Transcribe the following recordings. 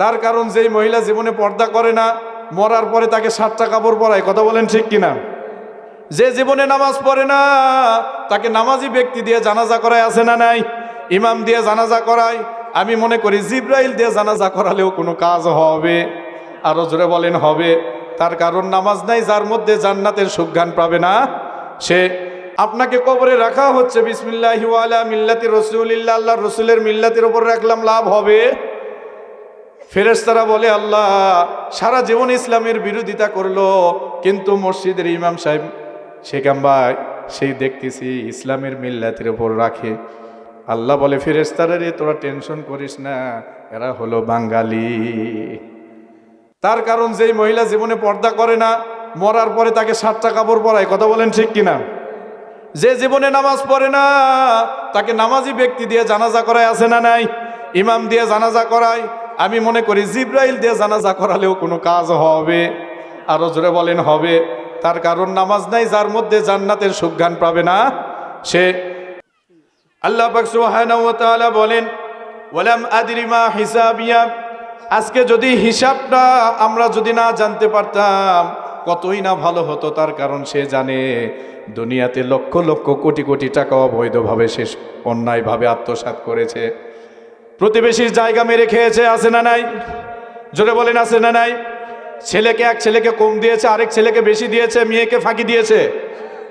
তার কারণ যেই মহিলা জীবনে পর্দা করে না, মরার পরে তাকে সাতটা কাপড় পরায়, কথা বলেন ঠিক কিনা? যে জীবনে নামাজ পড়ে না, তাকে নামাজি ব্যক্তি দিয়ে জানাজা করায় আছে না নাই? ইমাম দিয়ে জানাজা করায়, আমি মনে করি জিব্রাইল দিয়ে জানাজা করালেও কোনো কাজ হবে, আরও জোরে বলেন হবে। তার কারণ নামাজ নাই, যার মধ্যে জান্নাতের সুজ্ঞান পাবে না সে। আপনাকে কবরে রাখা হচ্ছে, বিসমিল্লাহ মিল্লাতি রসুলিল্লাহ আল্লাহ রসুলের মিল্লাতের ওপর রাখলাম, লাভ হবে। ফেরেশতারা বলে, আল্লাহ, সারা জীবন ইসলামের বিরোধিতা করল, কিন্তু মসজিদের ইমাম সাহেব শেখাম ভাই সেই দেখতেছি ইসলামের মিল্লাতের ওপর রাখে। আল্লাহ বলে, ফেরেশতারা রে, তোরা টেনশন করিস না, এরা হলো বাঙালি। তার কারণ যেই মহিলা জীবনে পর্দা করে না, মরার পরে তাকে সাতটা কাপড় পরায়, কথা বলেন ঠিক কিনা? যে জীবনে নামাজ পড়ে না, তাকে নামাজি ব্যক্তি দিয়ে জানাজা করায় আছে না নাই? ইমাম দিয়ে জানাজা করায় আমি মনে করি জিব্রাইল দিয়ে জানাজা করালেও কোনো কাজ হবে। আরও জোরে বলেন, হবে। তার কারণ নামাজ নাই, যার মধ্যে জান্নাতের সুজ্ঞান পাবে না সে। আল্লাহ পাক সুবহানাহু ওয়া তাআলা বলেন, ওয়ালাম আদরি মা হিসাবিয়া। আজকে যদি হিসাবটা আমরা যদি না জানতে পারতাম, কতই না ভালো হতো, তার কারণ সে জানে, দুনিয়াতে লক্ষ লক্ষ কোটি কোটি টাকা অবৈধভাবে সে অন্যায়ভাবে আত্মসাৎ করেছে। প্রতিবেশীর জায়গা মেরে খেয়েছে, আছে না নাই? জোরে বলেন, আছে না নাই? ছেলেকে এক ছেলেকে কম দিয়েছে, আরেক ছেলেকে বেশি দিয়েছে, মেয়েকে ফাঁকি দিয়েছে।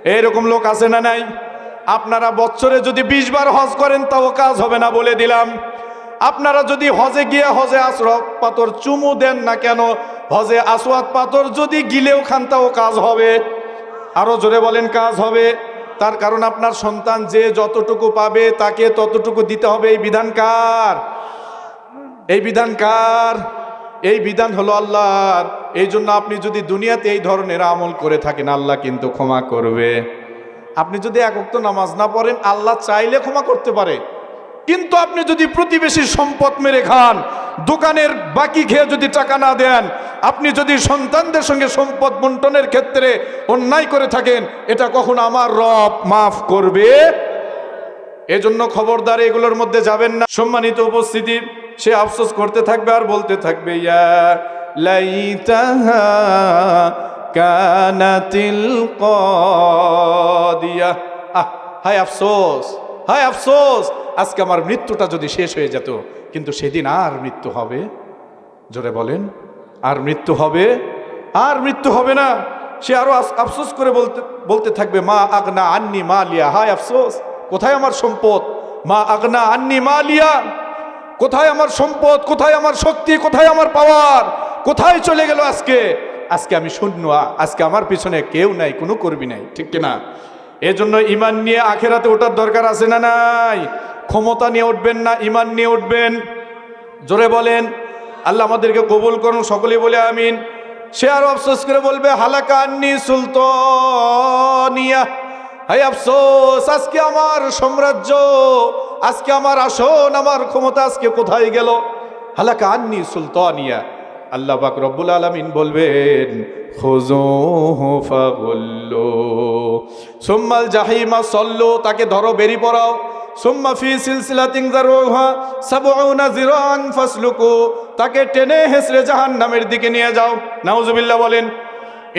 এরকম লোক আছে না নাই? আপনারা বছরে যদি বিশ বার হজ করেন, তাও কাজ হবে না বলে দিলাম। আপনারা যদি হজে গিয়ে হজে আসরত পাথর চুমু দেন না কেন, হজে আসওয়াত পাথর যদি গিলেও খান, তাও কাজ হবে। আরও জোরে বলেন, কাজ হবে। তার কারণ আপনার সন্তান যে যতটুকু পাবে তাকে ততটুকু দিতে হবে। এই বিধান কার? এই বিধান কার? এই বিধান হলো আল্লাহর। এই জন্য আপনি যদি দুনিয়াতে এই ধরনের আমল করে থাকেন, আল্লাহ কিন্তু ক্ষমা করবে। আপনি যদি একক্ত নামাজ না পড়েন, আল্লাহ চাইলে ক্ষমা করতে পারে। কিন্তু আপনি যদি প্রতিবেশীর সম্পদ মেরে খান দোকানের বাকি খেয়ে যদি টাকা না দেন, আপনি যদি সন্তানদের সঙ্গে সম্পদ বন্টনের ক্ষেত্রে অন্যায় করে থাকেন, এটা কখন আমার রব মাফ করবে। এজন্য খবরদার এগুলোর মধ্যে যাবেন না। সম্মানিত উপস্থিতি, সে আফসোস করতে থাকবে আর বলতে থাকবে, ইয়া আফসোস, হায় আফসোস, আজকে আমার মৃত্যুটা যদি শেষ হয়ে যেত কিন্তু সেদিন আর মৃত্যু হবে। জোরে বলেন, আর মৃত্যু হবে, আর মৃত্যু হবে না। সে আরও আফসোস করে বলতে বলতে থাকবে, মা আগনা আন্নি মা লিয়া হায় আফসোস, কোথায় আমার সম্পদ? মা আগনা আন্নি মা লিয়া কোথায় আমার সম্পদ? কোথায় আমার শক্তি? কোথায় আমার পাওয়ার? কোথায় চলে গেল আজকে? আজকে আমি শূন্য, আজকে আমার পিছনে কেউ নাই, কোনো কর্মী নাই, ঠিক কিনা? এজন্য ইমান নিয়ে আখেরাতে ওঠার দরকার আছে না নাই? ক্ষমতা নিয়ে উঠবেন না ইমান নিয়ে উঠবেন। জোরে বলেন, আল্লাহ আমাদেরকে কবুল করুন, সকলেই বলে আমিন। সে আরও আফসোস করে বলবে, হালাকা আন্নি সুলতানিয়া। হাই আফসোস, আজকে আমার সাম্রাজ্য, আজকে আমার আসন, আমার ক্ষমতা আজকে কোথায় গেল? হালাকা আন্নি সুলতানিয়া। আল্লাহ পাক রব্বুল আলমিন বলবেন সুম্মাল জাহিমা সল্লু, তাকে ধরো বেরি পড়াও সুম্মা ফি সিলসিলাতিন যারুহা, সাবউনা জিরান ফাসলুকু, তাকে টেনে হেসরে জাহান্নামের দিকে নিয়ে যাও। নাউজুবিল্লাহ বলেন,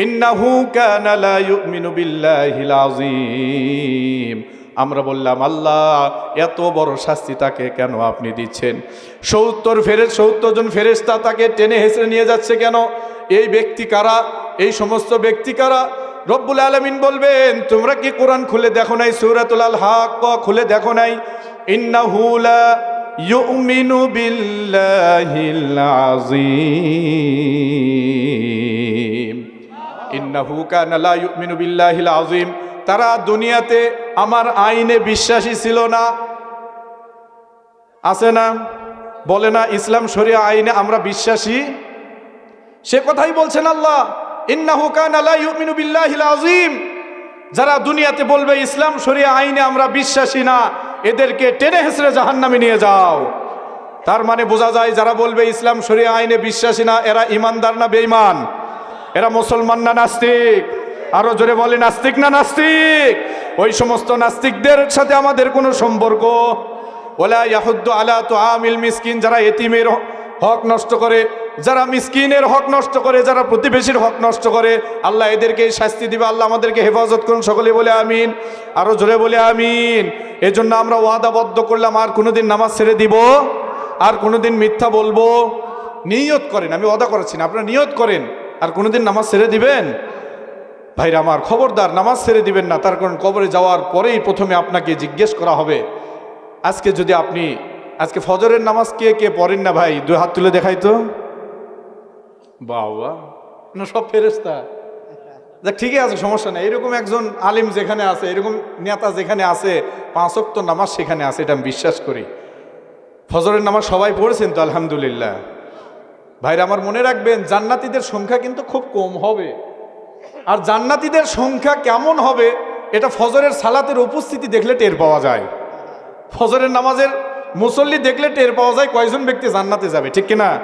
ইন্নাহু কানা লা ইউমিনু বিল্লাহিল আযীম। আমরা বললাম, আল্লাহ, এত বড় শাস্তি তাকে কেন আপনি দিচ্ছেন? সত্তর ফেরেস সত্তর জন ফেরেস্তা তাকে টেনে হেসড়ে নিয়ে যাচ্ছে কেন? এই ব্যক্তি কারা? এই সমস্ত ব্যক্তি কারা? রব্বুল আলমিন বলবেন, তোমরা কি কোরআন খুলে দেখো নাই? সৌরাতুল আল হাক খুলে দেখো নাই? ইন্নাহুলা ইউমিনু আযীম। তারা দুনিয়াতে আমার আইনে বিশ্বাসী ছিল না। আছে না? বলে না, ইসলাম শরিয়া আইনে আমরা বিশ্বাসী? সে কথাই বলছেন আল্লাহ। যারা দুনিয়াতে বলবে, ইসলাম শরিয়া আইনে আমরা বিশ্বাসী না, এদেরকে টেনে হেসড়ে জাহান্নামে নিয়ে যাও। তার মানে বোঝা যায়, যারা বলবে, ইসলাম শরিয়া আইনে বিশ্বাসী না, এরা ইমানদার না বেঈমান। এরা মুসলমান না নাস্তিক। আরও জোরে বলে নাস্তিক না নাস্তিক? ওই সমস্ত নাস্তিকদের সাথে আমাদের কোনো সম্পর্ক? ওলা ইয়াহুদ্দু আলা তো আমিল মিসকিন, যারা এতিমের হক নষ্ট করে যারা মিসকিনের হক নষ্ট করে, যারা প্রতিবেশীর হক নষ্ট করে, আল্লাহ এদেরকে শাস্তি দিবে, আল্লাহ আমাদেরকে হেফাজত করুন, সকলে বলে আমিন। আরও জোরে বলে আমিন। এজন্য আমরা ওয়াদাবদ্ধ করলাম, আর কোনোদিন নামাজ ছেড়ে দিব, আর কোনোদিন মিথ্যা বলব। নিয়ত করেন, আমি ওয়াদা করেছি না, আপনারা নিয়ত করেন, আর কোনোদিন নামাজ ছেড়ে দিবেন? ভাইরা আমার, খবরদার, নামাজ ছেড়ে দিবেন না, তার কারণ কবরে যাওয়ার পরেই প্রথমে আপনাকে জিজ্ঞেস করা হবে। আজকে যদি আপনি, আজকে ফজরের নামাজ কে কে পড়েন না ভাই? দুই হাত তুলে দেখাই তো। বাবা, না, সব ফেরেস্তা দেখ, ঠিকই আছে, সমস্যা নেই। এরকম একজন আলিম যেখানে আছে, এরকম নেতা যেখানে আছে পাঁচক্ত নামাজ সেখানে আছে, এটা আমি বিশ্বাস করি। ফজরের নামাজ সবাই পড়েছেন তো, আলহামদুলিল্লাহ। ভাইরা, আমার মনে রাখবেন, জান্নাতীদের সংখ্যা কিন্তু খুব কম হবে। আর জান্নাতীদের সংখ্যা কেমন হবে, এটা ফজরের সালাতের উপস্থিতি দেখলে টের পাওয়া যায়। ফজরের নামাজের মুসল্লি দেখলে টের পাওয়া যায় কয়জন ব্যক্তি জান্নাতে যাবে, ঠিক কিনা?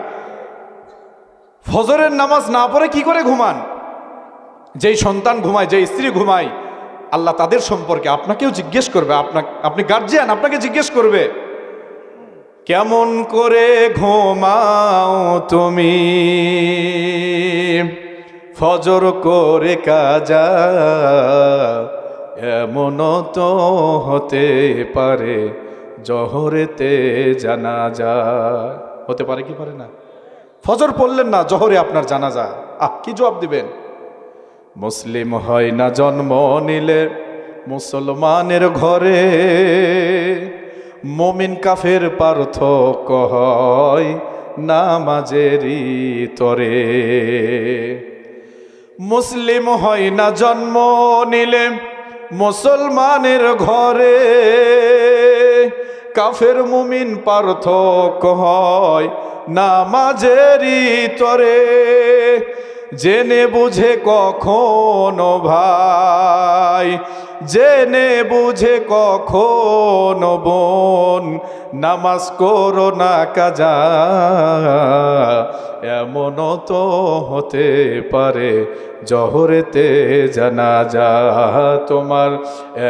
ফজরের নামাজ না পড়ে কি করে ঘুমান? যেই সন্তান ঘুমায়, যেই স্ত্রী ঘুমায়, আল্লাহ তাদের সম্পর্কে আপনাকেও জিজ্ঞেস করবে আপনাকে আপনি গার্জিয়ান আপনাকে জিজ্ঞেস করবে, কেমন করে ঘুমাও তুমি? ফজর করে কাজা এমন তো হতে পারে, জহরেতে জানা যায় হতে পারে কি পারে না? ফজর পড়লেন না, জহরে আপনার জানাজা। আহ, কি জবাব দিবেন? মুসলিম হয় না জন্ম নিলে, মুসলমানের ঘরে মমিন কাফের পার্থক্য হয় নামাজেরই তরে। মুসলিম হয় না জন্ম নিলে, মুসলমানের ঘরে কাফের মুমিন পার্থক হয় নামাজেরই তরে। জেনে বুঝে কখনো ভাই, জেনে বুঝে কখনো বোন, নামাজ করো না কাজা। এমন তো হতে পারে, জহরেতে জানা যা তোমার।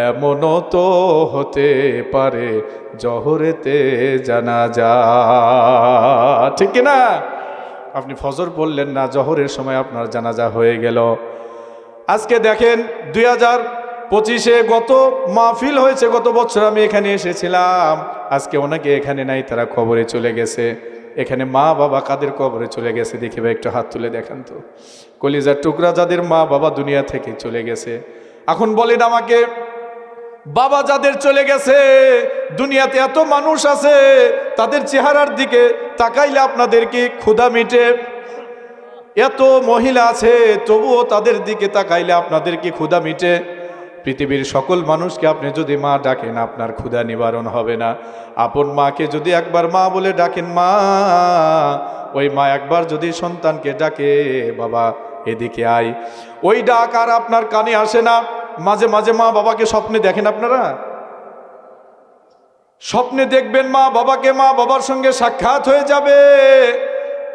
এমন তো হতে পারে, জহরেতে জানা যা ঠিক না? আপনি ফজর বললেন না, জহরের সময় আপনার জানাজা হয়ে গেল। আজকে দেখেন দুই হাজার পঁচিশে গত মাহফিল হয়েছে, গত বছর আমি এখানে এসেছিলাম। আজকে অনেকে এখানে নাই, তারা খবরে চলে গেছে। এখানে মা বাবা কাদের কবরে চলে গেছে? দেখে ভাই, একটু হাত তুলে দেখান তো। কলিজার টুকরা যাদের মা বাবা দুনিয়া থেকে চলে গেছে। এখন বলেন আমাকে, বাবা যাদের চলে গেছে, দুনিয়াতে এত মানুষ আছে, তাদের চেহারার দিকে তাকাইলে আপনাদের কি ক্ষুধা মিটে। এত মহিলা আছে, তবুও তাদের দিকে তাকাইলে আপনাদের কি ক্ষুধা মিটে। পৃথিবীর সকল মানুষকে আপনি যদি মা ডাকেন, আপনার ক্ষুধা নিবারণ হবে না। আপন মাকে যদি একবার মা বলে ডাকেন, মা, ওই মা একবার যদি সন্তানকে ডাকে, বাবা, এদিকে আয়। ওই ডাক আর আপনার কানে আসে না। মাঝে মাঝে মা বাবাকে স্বপ্নে দেখেন আপনারা? স্বপ্নে দেখবেন মা বাবাকে, মা বাবার সঙ্গে সাক্ষাৎ হয়ে যাবে।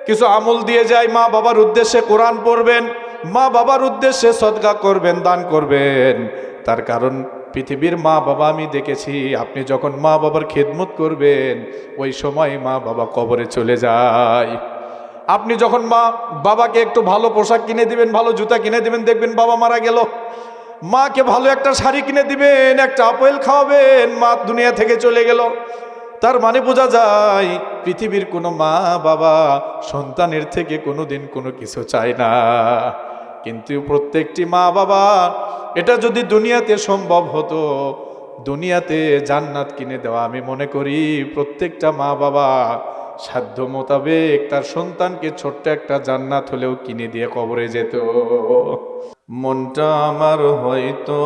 কিছু আমল দিয়ে যায়, মা বাবার উদ্দেশ্যে কোরআন পড়বেন, মা বাবার উদ্দেশ্যে সদকা করবেন, দান করবেন। তার কারণ পৃথিবীর মা বাবা আমি দেখেছি। আপনি যখন মা বাবার খেদমত করবেন, ওই সময় মা বাবা কবরে চলে যায়। আপনি যখন মা বাবাকে একটু ভালো পোশাক কিনে দিবেন, ভালো জুতা কিনে দিবেন, দেখবেন বাবা মারা গেল। মাকে ভালো একটা শাড়ি কিনে দিবেন, একটা আপেল খাওয়াবেন, মা দুনিয়া থেকে চলে গেল। তার মানে বোঝা যায়, পৃথিবীর কোনো মা বাবা সন্তানের থেকে কোনো দিন কোনো কিছু চায় না। কিন্তু প্রত্যেকটি মা বাবা এটা যদি দুনিয়াতে সম্ভব হতো, দুনিয়াতে জান্নাত কিনে দেওয়া আমি মনে করি প্রত্যেকটা মা বাবা সাধ্য মোতাবেক তার সন্তানকে ছোট্ট একটা জান্নাত হলেও কিনে দিয়ে কবরে যেত। মনটা আমার হয়তো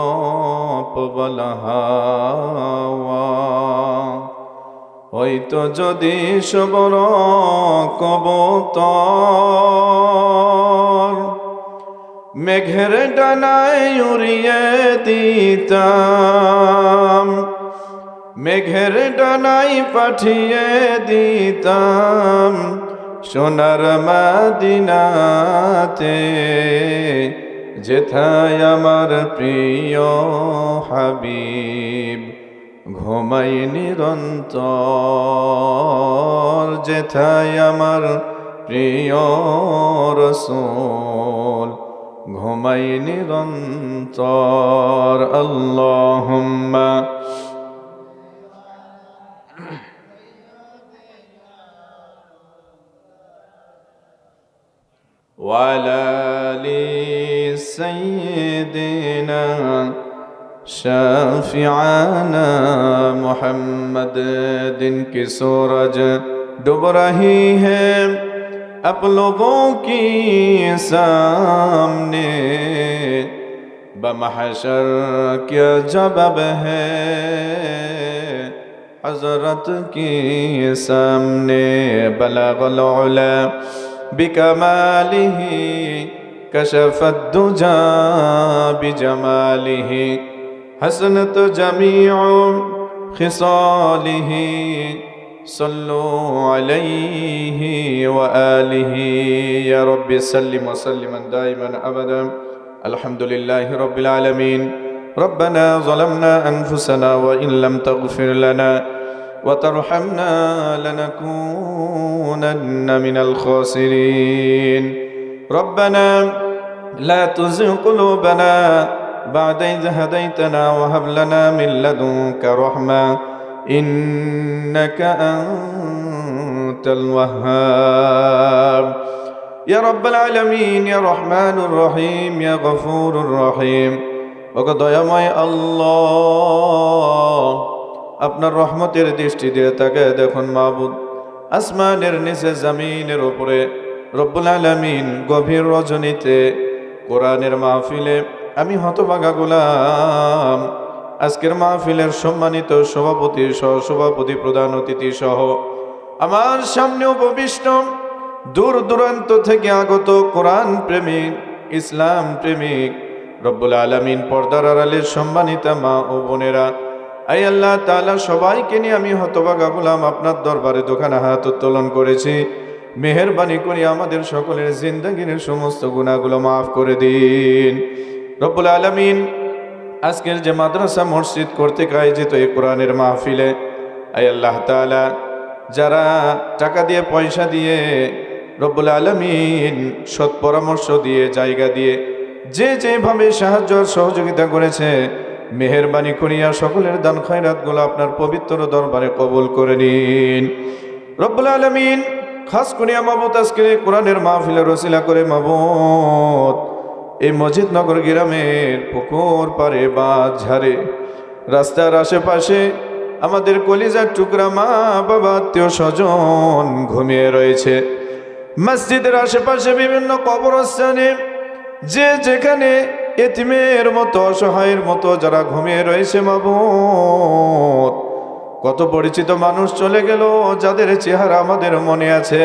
হয়তো যদি সবর কবতর মেঘের ডানায় উড়িয়ে দিতাম। মেঘের ডানাই পাঠিয়ে দিতাম সোনার মাদিনাতে, যেথায় আমার প্রিয় হাবিব ঘুমাই নিরন্তর, যেথায় আমার প্রিয় রসুল। ঘুমাই নিরন্তর আল্লাহুম্মা। وعلى آل سيدنا شافعنا محمد دن کی سورج رہی ہے اپ لوگوں کی سامنے بمحشر کیا جبب ہے؟ حضرت کی سامنے بلغ العلا بکمالہ کشف الدجا بجمالہ حسنت جمیع خصالہ صلوا عليه وآله. يا رب سلم وسلم دائما أبدا. الحمد لله رب العالمين. ربنا ظلمنا أنفسنا وإن لم تغفر لنا وترحمنا لنكونن من الخاسرين. ربنا لا تزغ قلوبنا بعد إذ هديتنا وهب لنا من لدنك رحمة. إنك أنت الوهاب يا رب العالمين يا رحمن الرحيم يا غفور الرحيم وقد يا الله আপনার রহমতের দৃষ্টি দিয়ে তাকে দেখুন মাহবুদ আসমানের নিচে জামিনের উপরে রব্বুল আলমিন গভীর রজনীতে কোরআনের মাহফিলে আমি হতভাগা গোলাম আজকের মাহফিলের সম্মানিত সভাপতি সহ সভাপতি প্রধান অতিথি সহ আমার সামনে উপবিষ্ট দূর দূরান্ত থেকে আগত কোরআন প্রেমিক, ইসলাম প্রেমিক, রব্বুল আলমিন পর্দার আড়ালের সম্মানিতা মা ও বোনেরা, আই আল্লাহ তাআলা সবাইকে নিয়ে আমি হতবাগা গুলাম আপনার দরবারে দোকানে হাত উত্তোলন করেছি। মেহরবানি করে আমাদের সকলের জিন্দগির সমস্ত গুণাগুলো মাফ করে দিন। রব্বুল আলমিন আজকের যে মাদ্রাসা মসজিদ কর্তৃক আয়োজিত এই কোরআনের মাহফিলে আই আল্লাহ তাআলা, যারা টাকা দিয়ে, পয়সা দিয়ে রব্বুল আলমিন সৎ পরামর্শ দিয়ে, জায়গা দিয়ে যে যেভাবে সাহায্য আর সহযোগিতা করেছে, মেহরবানি করিয়া সকলের দান খয়রাতগুলো আপনার পবিত্র দরবারে কবুল করে নিন। রব্বুল আলমিন, খাস করিয়া মাবুত আজকে কোরআনের মাহফিলের রসিলা করে মাবুত। এই মসজিদনগর গ্রামের পুকুর পারে বা ঝাড়ে রাস্তার আশেপাশে আমাদের কলিজার টুকরা মা বাবা, আত্মীয় স্বজন ঘুমিয়ে রয়েছে। মসজিদের আশেপাশে বিভিন্ন কবরস্থানে যে যেখানে এতিমের মতো, অসহায়ের মতো যারা ঘুমিয়ে রয়েছে মাবুত কত পরিচিত মানুষ চলে গেল, যাদের চেহারা আমাদের মনে আছে,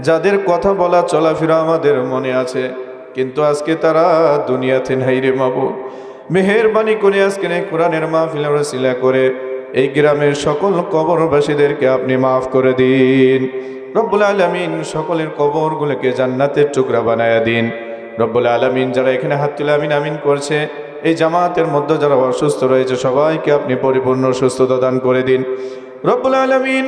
যাদের কথা বলা, চলাফেরা আমাদের মনে আছে। কিন্তু আজকে তারা দুনিয়াতে নাই রে মাবু। মেহেরবানি করে আজকে কোরআনের মাহফিল সিলা করে। এই গ্রামের সকল কবরবাসীদেরকে আপনি মাফ করে দিন। রব্বুল আলমিন সকলের কবরগুলোকে জান্নাতের টুকরা বানায়া দিন। রব্বুল আলমিন যারা এখানে হাত তুলে আমিন আমিন করছে, এই জামাতের মধ্যে যারা অসুস্থ রয়েছে, সবাইকে আপনি পরিপূর্ণ সুস্থতা দান করে দিন। রব্বুল আলমিন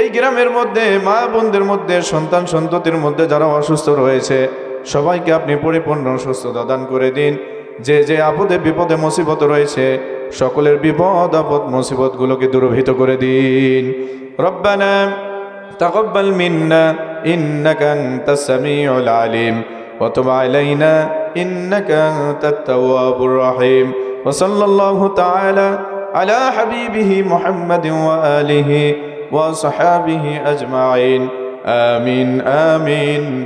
এই গ্রামের মধ্যে মা বোনদের মধ্যে, সন্তান সন্ততির মধ্যে যারা অসুস্থ রয়েছে সবাইকে আপনি পরিপূর্ণ সুস্থতা দান করে দিন যে যে আপদে বিপদে মুসিবত রয়েছে সকলের বিপদ আপদ মুসিবতগুলোকে দূরভীত করে দিন রব্বানা تقبل منا إنك أنت السميع العليم وتب علينا إنك أنت التواب الرحيم وصلى الله تعالى على حبيبه محمد وآله وصحابه أجمعين آمين آمين